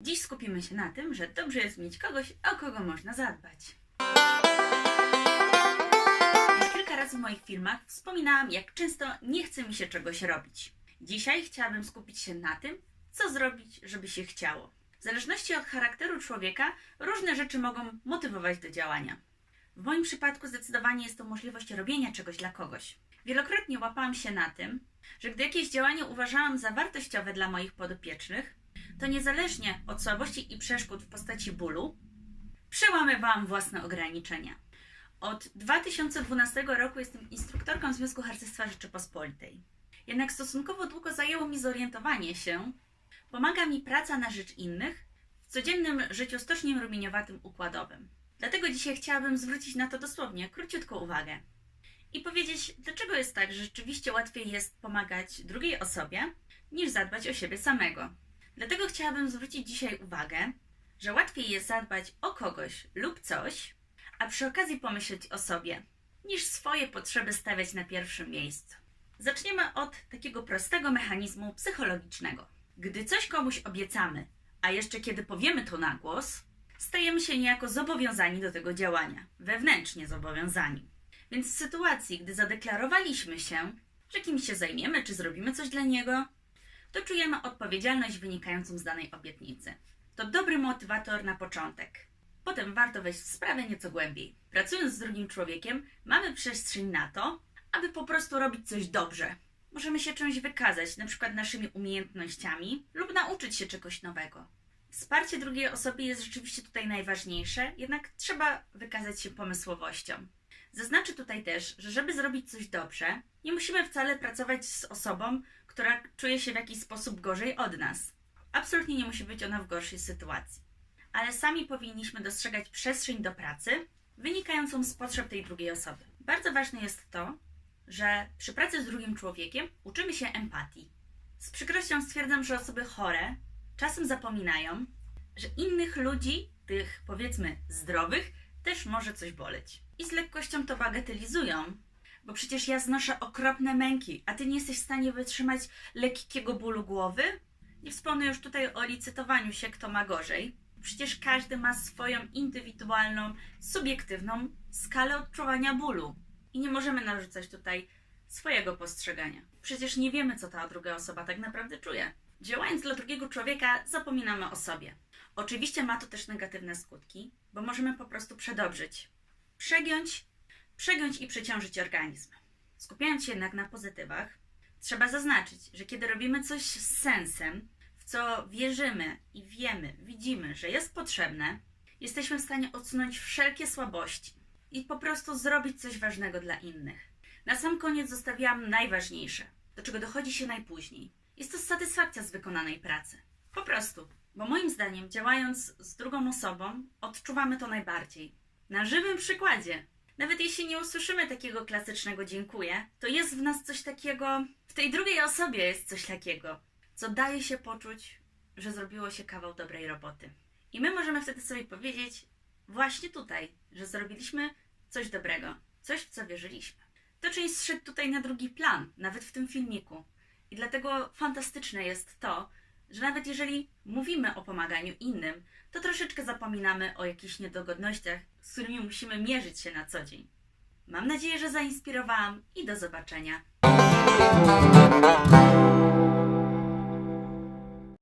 Dziś skupimy się na tym, że dobrze jest mieć kogoś, o kogo można zadbać. Już kilka razy w moich filmach wspominałam, jak często nie chce mi się czegoś robić. Dzisiaj chciałabym skupić się na tym, co zrobić, żeby się chciało. W zależności od charakteru człowieka, różne rzeczy mogą motywować do działania. W moim przypadku zdecydowanie jest to możliwość robienia czegoś dla kogoś. Wielokrotnie łapałam się na tym, że gdy jakieś działanie uważałam za wartościowe dla moich podopiecznych, to niezależnie od słabości i przeszkód w postaci bólu, przełamywałam własne ograniczenia. Od 2012 roku jestem instruktorką Związku Harcerstwa Rzeczypospolitej. Jednak stosunkowo długo zajęło mi zorientowanie się, pomaga mi praca na rzecz innych w codziennym życiu stocznym rumieniowatym układowym. Dlatego dzisiaj chciałabym zwrócić na to dosłownie króciutką uwagę i powiedzieć, dlaczego jest tak, że rzeczywiście łatwiej jest pomagać drugiej osobie, niż zadbać o siebie samego. Dlatego chciałabym zwrócić dzisiaj uwagę, że łatwiej jest zadbać o kogoś lub coś, a przy okazji pomyśleć o sobie, niż swoje potrzeby stawiać na pierwszym miejscu. Zaczniemy od takiego prostego mechanizmu psychologicznego. Gdy coś komuś obiecamy, a jeszcze kiedy powiemy to na głos, stajemy się niejako zobowiązani do tego działania, wewnętrznie zobowiązani. Więc w sytuacji, gdy zadeklarowaliśmy się, że kimś się zajmiemy, czy zrobimy coś dla niego, to czujemy odpowiedzialność wynikającą z danej obietnicy. To dobry motywator na początek. Potem warto wejść w sprawę nieco głębiej. Pracując z drugim człowiekiem, mamy przestrzeń na to, aby po prostu robić coś dobrze. Możemy się czymś wykazać, na przykład naszymi umiejętnościami, lub nauczyć się czegoś nowego. Wsparcie drugiej osoby jest rzeczywiście tutaj najważniejsze, jednak trzeba wykazać się pomysłowością. Zaznaczę tutaj też, że żeby zrobić coś dobrze, nie musimy wcale pracować z osobą, która czuje się w jakiś sposób gorzej od nas. Absolutnie nie musi być ona w gorszej sytuacji. Ale sami powinniśmy dostrzegać przestrzeń do pracy wynikającą z potrzeb tej drugiej osoby. Bardzo ważne jest to, że przy pracy z drugim człowiekiem uczymy się empatii. Z przykrością stwierdzam, że osoby chore czasem zapominają, że innych ludzi, tych powiedzmy zdrowych, też może coś boleć. I z lekkością to bagatelizują, bo przecież ja znoszę okropne męki, a ty nie jesteś w stanie wytrzymać lekkiego bólu głowy? Nie wspomnę już tutaj o licytowaniu się, kto ma gorzej. Przecież każdy ma swoją indywidualną, subiektywną skalę odczuwania bólu. I nie możemy narzucać tutaj swojego postrzegania. Przecież nie wiemy, co ta druga osoba tak naprawdę czuje. Działając dla drugiego człowieka, zapominamy o sobie. Oczywiście ma to też negatywne skutki, bo możemy po prostu przedobrzyć, przegiąć, przegiąć i przeciążyć organizm. Skupiając się jednak na pozytywach, trzeba zaznaczyć, że kiedy robimy coś z sensem, w co wierzymy i wiemy, widzimy, że jest potrzebne, jesteśmy w stanie odsunąć wszelkie słabości i po prostu zrobić coś ważnego dla innych. Na sam koniec zostawiłam najważniejsze, do czego dochodzi się najpóźniej. Jest to satysfakcja z wykonanej pracy. Po prostu, bo moim zdaniem, działając z drugą osobą, odczuwamy to najbardziej. Na żywym przykładzie. Nawet jeśli nie usłyszymy takiego klasycznego dziękuję, to jest w nas coś takiego, w tej drugiej osobie jest coś takiego, co daje się poczuć, że zrobiło się kawał dobrej roboty. I my możemy wtedy sobie powiedzieć, właśnie tutaj, że zrobiliśmy coś dobrego, coś w co wierzyliśmy. To część zszedł tutaj na drugi plan, nawet w tym filmiku. I dlatego fantastyczne jest to, że nawet jeżeli mówimy o pomaganiu innym, to troszeczkę zapominamy o jakichś niedogodnościach, z którymi musimy mierzyć się na co dzień. Mam nadzieję, że zainspirowałam i do zobaczenia.